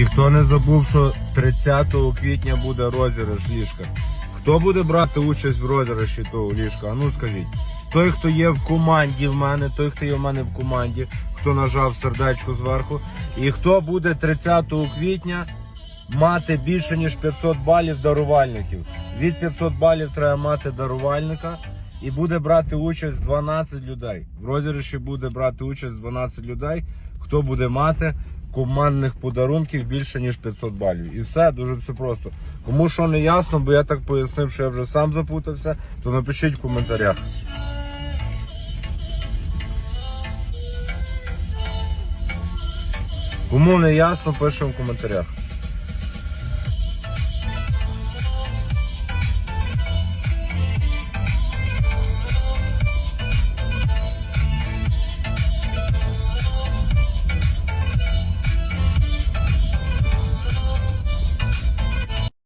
І хто не забув, що 30 квітня буде розіграш ліжка. Хто буде брати участь в розіграші того ліжка? А ну скажіть. Той, хто є в команді в мене, той, хто є в мене в команді, хто нажав сердечко зверху. І хто буде 30 квітня мати більше ніж 500 балів дарувальників. Від 500 балів треба мати дарувальника і буде брати участь 12 людей. В розіграші буде брати участь 12 людей, хто буде мати командних подарунків більше ніж 500 балів. І все дуже все просто. Кому що не ясно, бо я так пояснив, що я вже сам запутався, то напишіть в коментарях. Кому не ясно, пишемо в коментарях.